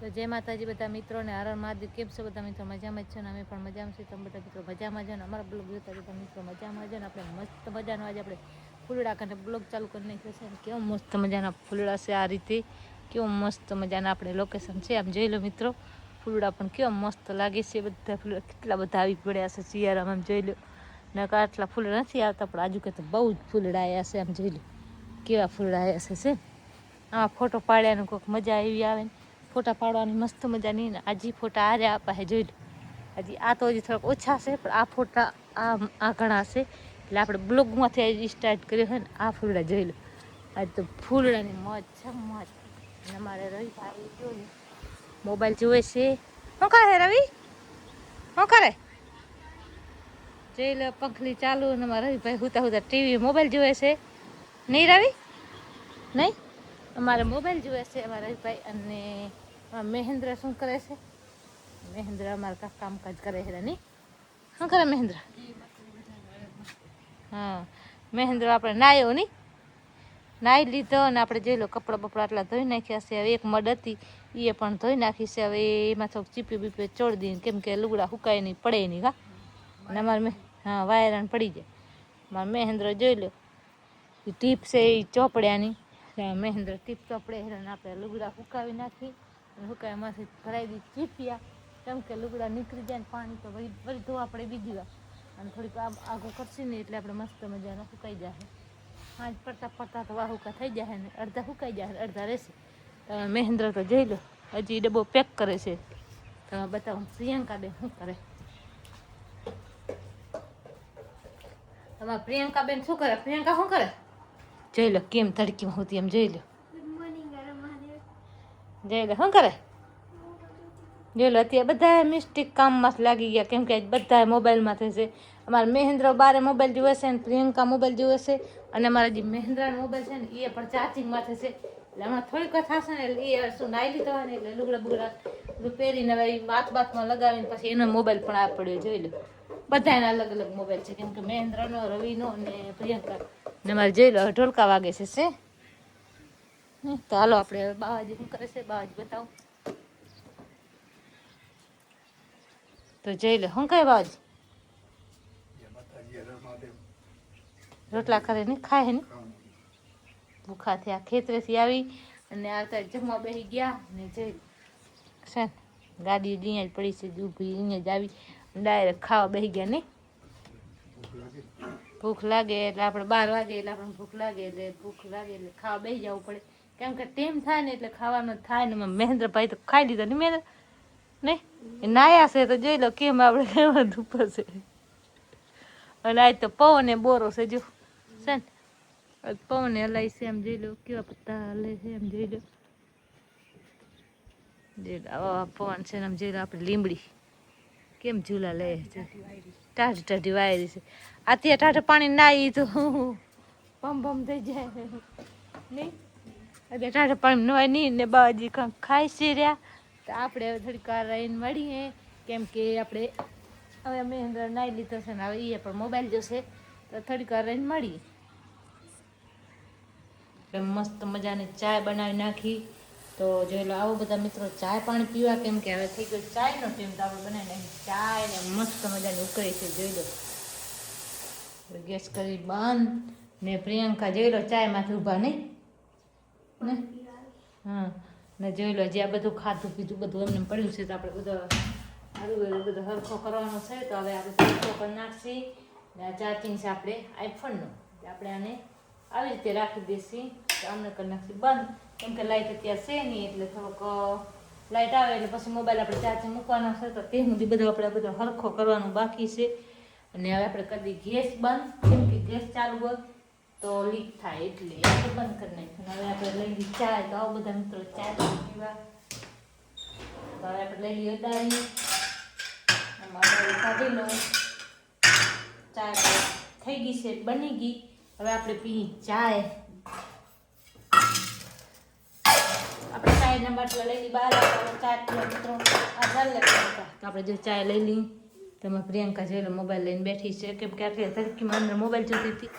તો જય માતાજી બધા મિત્રોને હરણ મહાદેવ, કેમ છો બધા મિત્રો? મજામાં જ છે ને? અમે પણ મજામાં છીએ. તમે બધા મિત્રો મજામાં છે ને? અમારા બ્લોગ જોતા બધા મિત્રો. મજામાં છે ને? આપણે મસ્ત મજાનો આજે આપણે ફૂલડા કરીને બ્લોગ ચાલુ કરી નાખ્યો છે કેવો મસ્ત મજાના ફૂલડા છે આ રીતે. કેવો મસ્ત મજાના આપણે લોકેશન છે. આમ જોઈ લો મિત્રો, ફૂલડા પણ કેવા મસ્ત લાગે છે. બધા ફૂલડા કેટલા બધા આવી પડ્યા છે શિયાળામાં, આમ જોઈ લો. નકા આટલા ફૂલડા નથી આવતા, પણ આજુ કે તો બહુ જ ફૂલડા આવ્યા છે, આમ જોઈ લો. કેવા ફૂલડા આવ્યા છે છે આમાં ફોટો પાડ્યાનો કોઈક મજા એવી આવે ને. ફોટા પાડવાની મસ્ત મજા નહીં ને આજે ફોટા આરે આપા હે, જોઈ લો. હજી આ તો હજી થોડાક ઓછા છે પણ આ ફોટા આ આ ઘણા છે એટલે આપણે બ્લોગમાંથી આજે સ્ટાર્ટ કર્યો હોય ને, આ ફૂલડા જોઈ લો. આજ તો ફૂલડાની મોજ છે, મોજ. અને અમારે રવિભાઈ જોઈ મોબાઈલ જોવે છે. શું કરે રવિ? શું કરે? જોઈ લો પંખલી ચાલુ અને મારા રવિભાઈ હુતા હુતા ટીવી, મોબાઈલ જોવે છે. નહીં રવિ? નહીં? અમારે મોબાઈલ જુએ છે, અમારા રવિભાઈ અને મહેન્દ્ર શું કરે છે? મહેન્દ્ર અમારા કાંઈક કામકાજ કરે છે નહીં શું કરે મહેન્દ્ર? હા, મહેન્દ્ર આપણે નાયો નહીં. નાહી લીધો અને આપણે જોઈ લો, કપડાં બપડા આટલા ધોઈ નાખ્યા છે, હવે એક મડ હતી એ પણ ધોઈ નાખી છે, હવે એમાં થોડુંક ચીપી બીપી ચોડી દઈને કેમ કે લુગડા હુકાય નહીં, પડે નહીં, હા. અને અમારે હા, વાયરણ પડી જાય. મારે મહેન્દ્ર જોઈ લો ટીપ છે એ ચોપડ્યાની. મહેન્દ્ર ટીપ ચોપડે હેરાન આપણે લુગડા સુકાવી નાખી. અને હુકાવ્યામાંથી ભરાઈ દી ચીપિયા. કેમ કે લુગડા નીકળી જાય ને પાણી તો વળી વળી ધોવા પડે બીજી વાર. અને થોડીક આગ કરશે ને એટલે આપણે મસ્ત મજાના સુકાઈ જાય પાંચ પડતા પડતા તો વાહુકા થઈ જાય ને અડધા સુકાઈ જાય અડધા રહેશે. મહેન્દ્ર તો જઈ લો, હજી ડબ્બો પેક કરે છે. તમે બતાવો પ્રિયંકા બેન શું કરે? તમારા પ્રિયંકા બેન શું કરે? પ્રિયંકા શું કરે? જોઈ લો કેમ તડકીમાં હોતી એમ જોઈ લો. જોઈ લો શું કરે? જોઈ લો અત્યારે બધા મિસ્ટેક કામમાં જ લાગી ગયા કેમ કે બધા મોબાઈલમાં થશે. અમારા મહેન્દ્ર બારે મોબાઈલ જુએ છે અને પ્રિયંકા મોબાઈલ જુએ છે. અને અમારા જે મહેન્દ્રાનો મોબાઈલ છે ને એ પણ ચાર્જિંગમાં થશે. એટલે હમણાં થોડીક વાર થશે ને એટલે એ શું નાઈ લીધો હોય ને એટલે લુગડા બુગડા પહેરીને હવે હાથ બાથમાં લગાવીને પછી એનો મોબાઈલ પણ આ પડ્યો જોઈ લો. બધાના અલગ અલગ મોબાઈલ છે કેમ કે મહેન્દ્રનો રવિનો અને પ્રિયંકા ને મારે જોઈ લો ઢોલકા વાગે છે શે તો હાલો આપણે બાવાજી શું કરે છે? બાવાજી બતાવો. તો જોઈ લે. શું કહે બાવાજી? રોટલા કરે ને ખાય ને ભૂખા થયા ખેતરેથી આવી અને આવતા જમવા બેસી ગયા ને જઈ છે ગાડી અહીંયા જ પડી છે, ઊભી, અહીંયા જ આવી. ડાયરેક્ટ ખાવા બેસી ગયા નહીં? ભૂખ લાગે એટલે આપણે બાર વાગે એટલે આપણને ભૂખ લાગે એટલે ભૂખ લાગે એટલે ખાવા બેસી જવું પડે. કેમ કે ટેમ થાય ને એટલે ખાવાનું થાય ને મહેન્દ્રભાઈ તો ખાઈ લીધા ને મહેન્દ્ર? નહીં નાયા છે તો જોઈ લો કેમ આપણે કેવા ધૂપર છે. અને આજ તો પવન એ બોરો છે જો. છે ને? પવન હલાય છે એમ જોઈ લો કેવા પત્તા હલે છે એમ જોઈ લો. જોઈ લો પવન છે ને આમ જોઈ લો આપણે લીમડી કેમ ઝૂલા લે છે? ટાઢ ટાઢી વાયરી છે. આથી ટાઢે પાણી નાઈ તો પમ પમ થઈ જાય. નહીં? એટલે ટાઢે પાણી નવાય નહીં ને બાજી કંઈક ખાઈ છે રહ્યા. તો આપણે હવે થોડીક વાર રહીને મળીએ. કેમ કે આપણે હવે મહેન્દ્ર નાઈ લીધો છે ને હવે એ પણ મોબાઈલ જોશે. તો થોડીક વાર રહીને મળીએ. મસ્ત મજાની ચાય બનાવી નાખી. તો જોઈ લો, આવો બધા મિત્રો ચાય પાણી પીવા કેમ કે હવે થઈ ગયો ચાયનો ટાઈમ તો આપણે બનાવીને ચાય ને મસ્ત મજાની ઉકળી છે, જોઈ લો. ગેસ કરી બંધ ને પ્રિયંકા જોઈ લો ચાયમાંથી ઊભા નહીં? ને? હા. ને જોઈ લો, જે આ બધું ખાધું પીધું બધું એમને પડ્યું છે તો આપણે બધો બધું હરખો કરવાનો છે તો હવે આપણે હરખો કરી નાખશી. ને આ ચાર્જિંગ છે આપણે આઈફોનનો આપણે આને આવી રીતે રાખી દઈશી. તો આમને કરી નાખશી બંધ. કેમ કે લાઇટ અત્યારે છે નહીં એટલે થોડોક લાઇટ આવે એટલે પછી મોબાઈલ આપણે ચાર્જ મૂકવાનો છે તો તે સુધી બધું આપણે બધો હરખો કરવાનું બાકી છે. અને હવે આપણે કરી ગેસ બંધ. કેમ કે ગેસ ચાલુ હોય તો લીક થાય એટલે આપણે બંધ કરી નાખ્યું. હવે આપણે લઈ લઈએ ચાય તો આવો બધા મિત્રો ચા પીવા. તો હવે આપણે લઈ લઈએ દાળી આમાં કાઢી લો ચા થઈ ગઈ છે, બની ગઈ. હવે આપણે પી ચાય આપણે ચાયના બાટલા લઈ લઈ બહાર ચાય પીવા મિત્રો આ ચાલે તો આપણે જો ચાય લઈ લઈ તમે પ્રિયંકા જોઈ લો મોબાઈલ લઈને બેઠી છે. કેમ કે આટલી તડકીમાં અંદર મોબાઈલ જોતી હતી.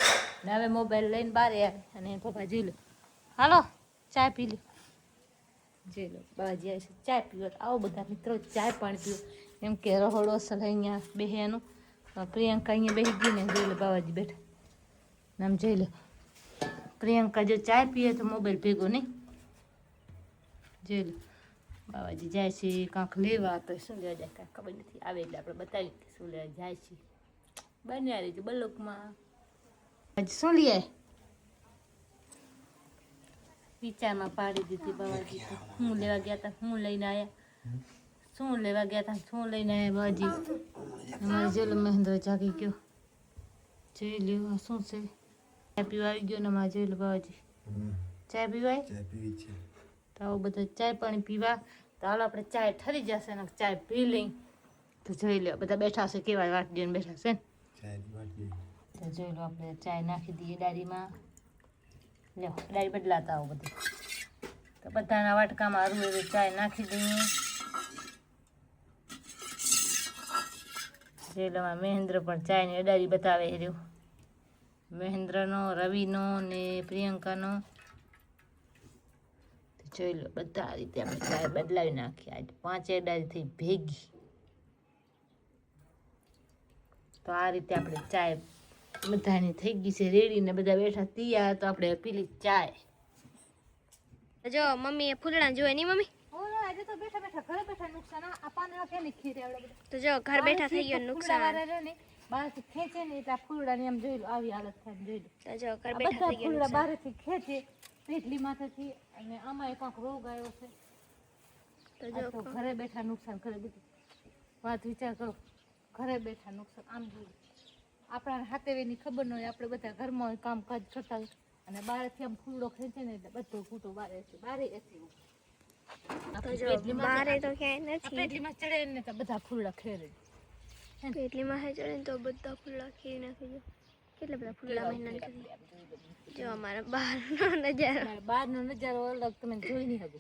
ને હવે મોબાઈલ લઈને બહાર આવી અને પપ્પા જોઈ લો હાલો ચા પી લો જોઈ લો બાબાજી આવે છે ચા પીવો આવો બધા મિત્રો ચા પાણી પીવો એમ કે રહોડો અસલ અહીંયા બેહેનું. પ્રિયંકા અહીંયા બેસી ગઈ ને જોઈ લો બાબાજી બેઠા આમ જોઈ લો પ્રિયંકા જો ચા પીએ તો મોબાઈલ ભેગો નહીં. જોઈ લો બાબાજી જાય છે કાંક લેવા તો શું લેવા જાય કાંઈ ખબર નથી. આવે એટલે આપણે બતાવી કે શું લેવા જાય છે. બન્યા રહીશું બલોકમાં. આજે શું લઈએ વિચારમાં પાડી દીધી બાબાજી હું લેવા ગયા હતા હું લઈને આવ્યા શું લેવા ગયા હતા શું લઈને આવ્યા બાબાજી અમારે જેલો મહેન્દ્ર જાગી ગયો. જોઈ લ્યો શું છે? ચા પીવા આવી ગયો ને અમારે જોઈ લો બાબાજી ચા પીવાય? ચા પીવી છે. તો આવું બધા ચાય પાણી પીવા. તો હાલો આપણે ચાય ઠરી જશે ને ચાય પી લઈ. તો જોઈ લો બધા બેઠા છે કેવા વાટ જોઈને બેઠા છે ને? તો જોઈ લો આપણે ચાય નાખી દઈએ ડાળીમાં. લ્યો ડાળી બદલાતા આવું બધું. તો બધાના વાટકામાં હારું એવું ચાય નાખી દઈએ. જોઈ લો મહેન્દ્ર પણ ચાયની અડારી બતાવે રહ્યું. મહેન્દ્રનો રવિનો ને પ્રિયંકાનો. જોઈ લો બધા રીતે આપણે ચાય બદલાવી નાખીએ આજે પાંચ થઈ ભેગી. તો આ રીતે આપણે ચાય બધાની થઈ ગઈ છે રેડીને બધા બેઠા તૈયાર તો આપણે પીલી ચાય. જો મમ્મી એ ફૂલડા જોવે નહીં મમ્મી? આજે તો બેઠા બેઠા ઘરે બેઠા નુકસાન આ પાના કે ખીરે તો જો ઘર બેઠા થઈ ગયો નુકસાન. બહારથી ખેંચે ને એટલે ફૂલડા ને એમ જોઈ લો આવી હાલત થાય જોઈ લો. તો જો ઘર બેઠા થઈ ગયો ફૂલડા બહારથી ખેંચે પેટલી માથેથી અને આમાં એક આંખ રોગ આવ્યો છે. તો આ તો ઘરે બેઠા નુકસાન કરે બધું. વાત વિચાર કરો. ઘરે બેઠા નુકસાન. આમ જોઈએ આપણા હાથેની ખબર ન હોય આપણે બધા ઘરમાં હોય કામકાજ કરતા હોય. અને બહારથી આમ ફૂલડો ખેંચે ને એટલે બધો ફૂટો બારે છે બારે જો બારે તો ક્યાંય નથી. પેટલીમાં ચડે ને તો બધા ફૂલડા ખેરે. પેટલીમાં ચડે ને તો બધા ફૂલડા ખેરી નાખી કેટલા બધા ફૂલડા મહિના કરી જો અમારા બહારનો નજારો. બહારનો નજારો અલગ તમે જોઈ નહીં શકો.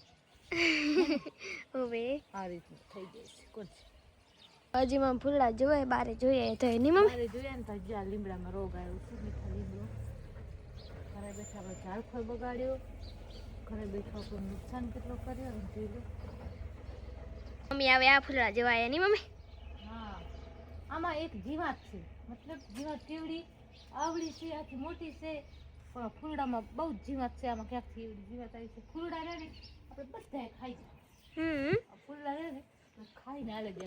હવે આ રીતનું થઈ છે. કોણ હજી માં ફૂલડા જોવે બારે જોઈએ તો એની મમ્મી. જોઈએ ને તો હજી આ લીમડામાં રોગ આવ્યો છે મીઠા લીમડો. ઘરે બેઠા આપણે ઝાડખોર બગાડ્યો. ઘરે બેઠા કોઈ નુકસાન કેટલો કર્યો ને જોઈ મમ્મી આવે આ ફૂલડા જોવાય એની મમ્મી. હા. આમાં એક જીવાત છે. મતલબ જીવાત કેવડી આવડી છે આથી મોટી છે. પણ ફૂલડામાં બહુ જ જીવાત છે આમાં ક્યાંકથી એવડી જીવાત આવી છે? ફૂલડા રહે ને આપણે બધાએ ખાઈ જાય. ફૂલડા રહે ને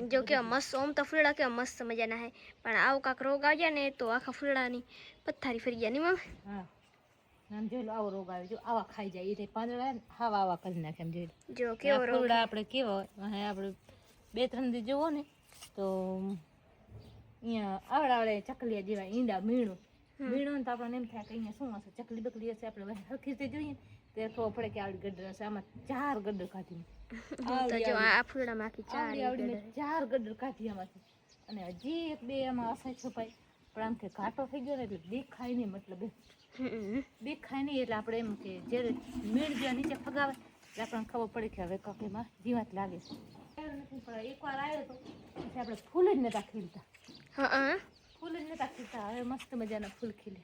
જો કેવા મસ્ત ઓમ તો ફૂલડા કેવા મસ્ત મજાના હે. પણ આવું કાંક રોગ આવી જાય ને તો આખા ફૂલડાની પથ્થારી ફરી જાય ની મમ્મી હા. આમ જોઈ લો આવો રોગ આવે જો આવા ખાઈ જાય. એટલે પાંદડા હાવા આવા કરી નાખે એમ જોઈ લો. જો કેવો રોગ. આપણે કેવો આપણે બે ત્રણ દી જોવો ને તો અહીંયા આવડાવડે આવડે ચકલિયા જેવા ઈંડા મીણું. મીણું ને તો આપણને એમ થાય કે અહીંયા શું હશે? ચકલી બકલી હશે આપણે હરખી રીતે જોઈએ તે ખબર પડે કે આવડી ગડર હશે. આમાં ચાર ગડર કાઢી ચાર ગડર કાઢી આમાંથી. અને હજી એક બે એમાં અસાય છુપાય પણ આમ કે ઘાટો થઈ ગયો ને એટલે દેખાય નહીં મતલબ દેખાય નહીં એટલે આપણે એમ કે જ્યારે મીણ જ્યાં નીચે ફગાવે એટલે આપણને ખબર પડે કે હવે કાંક એમાં જીવાત લાગે. છે એકવાર આવ્યો તો પછી આપણે ફૂલ જ નતા ખીલતા. હા ફૂલ જ નતા ખીલતા. હવે મસ્ત મજાના ફૂલ ખીલે.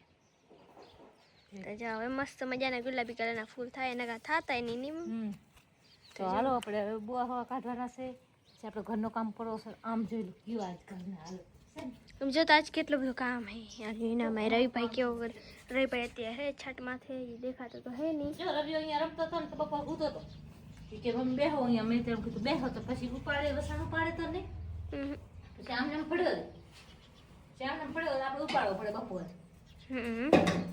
હવે મસ્ત મજાના ગુલાબી કલરના ફૂલ થાય એના થતા એની નીમ. તો હાલો આપણે હવે બુઆ હવા કાઢવાના છે. પછી આપણે ઘરનું કામ પડો આમ જોઈ લો. કેવા જ ઘરના હાલો. જો તો આજ કેટલું બધું કામ હે. યાર એનામાં રવિભાઈ કેવો રવિભાઈ અત્યારે હે છઠમાં છે એ દેખાતો તો હે નહીં. જો રવિ અહીંયા રમતો હતો ને તો બપોર સૂતો હતો. કે મમ્મી બેહો અહીંયા. મેં તેમ કીધું બેહો તો પછી ઉપાડે વસાણ ઉપાડે તો નહીં પછી આમને આમ પડ્યો આમ પડ્યો આપણે ઉપાડવો પડે બપોરે. હમ.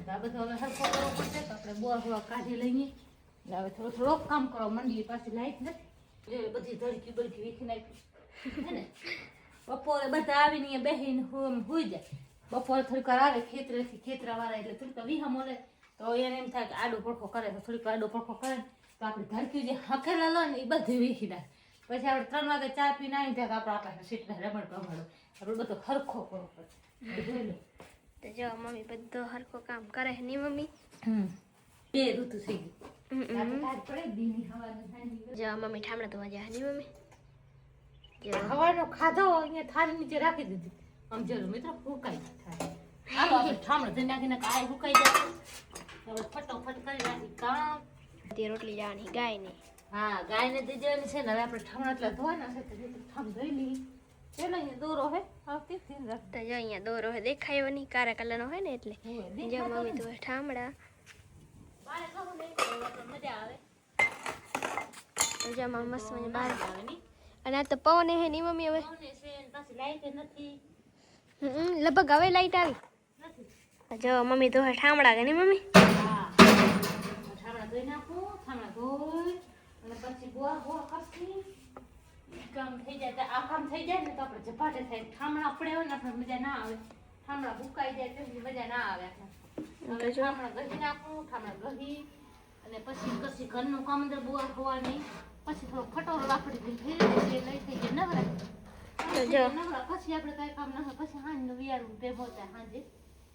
આ બધું હવે હરખો કરવો પડશે તો આપણે બોર બોર કાઢી લઈએ. હવે થોડું થોડોક કામ કરો મંડળી પાછી લાઈટ નથી. બધી ધડકી બળકી વીખી નાખી. હે ને? બપોરે બધા આવીને અહીંયા બેસીને હું હુઈ જાય. બપોરે થોડીક વાર આવે ખેતરેથી ખેતરાવાળા એટલે થોડીક વિહા મળે. તો એને એમ થાય કે આડો પડખો કરે તો થોડીક આડો પડખો કરે તો આપણે ધડકી જે હકેલા લો ને એ બધી વીખી નાખે. પછી આપણે ત્રણ વાગે ચા પી નાઈ ત્યાં આપણે આપણે આપણા સીટ રમણ પ્રમાણે આપણે બધો હરખો કરવો પડે. તો જો મમ્મી બધો હરખો કામ કરે હે નહીં મમ્મી? હમ. બે ઋતુ થઈ ગઈ. જો મમ્મી ઠામડા ધોવા જાય નહીં મમ્મી? જો. હવાનો ખાધો અહીંયા થાળી નીચે રાખી દીધી. આમ જરૂર મિત્રો ફૂકાઈ થાય હાલો આપણે ઠામડો ધોઈ નાખીને કાંઈ ફૂકાઈ જાય હવે ફટોફટ કરી નાખી કામ. તે રોટલી જવાની ગાય નહીં હા ગાયને દઈ છે ને હવે આપણે ઠમણા એટલા ધોવાના છે તો ઠમ ધોઈ લઈ ચાલો અહીંયા દોરો હે આવતી ધ્યાન રાખ. તો જો અહીંયા દોરો હોય દેખાયો નહીં કારા કલરનો હોય ને એટલે. જો મમ્મી તો ઠામડા. બારે કહું ને તો મજા આવે. જો મમ્મી મસ્ત મને બહાર આવે નહીં. અને આ તો પવન હે ની મમ્મી હવે. કોને છે પાછી લાઈટ નથી. હમ, લગભગ હવે લાઈટ આવી. નથી. જો મમ્મી તો ઠામડા કે નહીં મમ્મી? હા. ઠામણા ધોઈ નાખું ઠામડા ધોઈ. પછી ગોવા ગોવા કરતી કામ થઈ જાય. તો આ કામ થઈ જાય ને તો આપણે ઝપાટે થાય. ઠામણા પડે હોય ને આપણે મજા ના આવે. ઠામણા ભૂકાઈ જાય તો મજા ના આવે આપણે. હવે ઠામણા ગહી નાખું ઠામણા ગહી અને પછી કશી ઘરનું કામ અંદર બુઆ હોવા પછી થોડો ખટોરો રાખડી થઈ જાય લઈ થઈ જાય નવરા. નવરા પછી આપણે કાંઈ કામ ના હોય. પછી હાંજનું વિયારું ભેગો થાય હાંજે.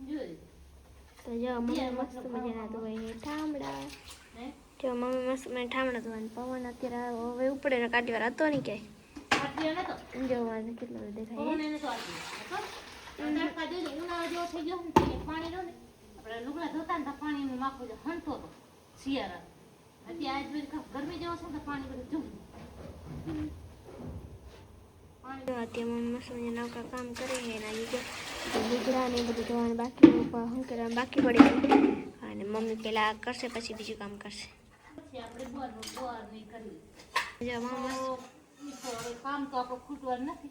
જોઈ તો જો મમ્મી મસ્ત મજાના ધોઈ હે ઠામડા. ને જો મમ્મી મસ્ત મને ઠામડા ધોવાનું પવન અત્યારે હવે ઉપડે ને કાઢી વાર હતો નહીં કે જો મને કેટલો દેખાય. ને પાણી ને. ને માખું હંતો હતો શિયાળા અત્યારે આજ બધી ગરમી જેવો છે ને પાણી બધું જુમ અત્યારે મમ્મી મસ્ત મજાના નવકા કામ કરે છે ને ને બધું ધોવાનું બાકી શું બાકી પડી અને મમ્મી પેલા કરશે પછી બીજું કામ કરશે. પછી આપણે બોરનું બોર નહીં કરવી જો મમ્મી તો ઈ તો હવે કામ તો આપણું ખૂટવાનું નથી.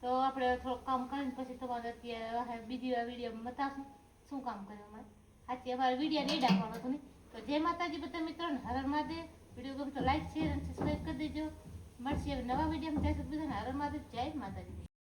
તો આપણે થોડુંક કામ કરીને પછી તમારે અત્યારે બીજી વાર વિડીયોમાં બતાવશું. શું કામ કર્યું અમારે? આજે અમારે વીડિયો નહીં રાખવાનો હતું નહીં તો જય માતાજી બધા મિત્રોને હર હર મહાદેવ. વીડિયો ગમે તો લાઈક શેર અને સબસ્ક્રાઈબ કરી દેજો. મળશે નવા વીડિયો ત્યાં સુધી બધાને હરણ હર મહાદેવ. જય માતાજી.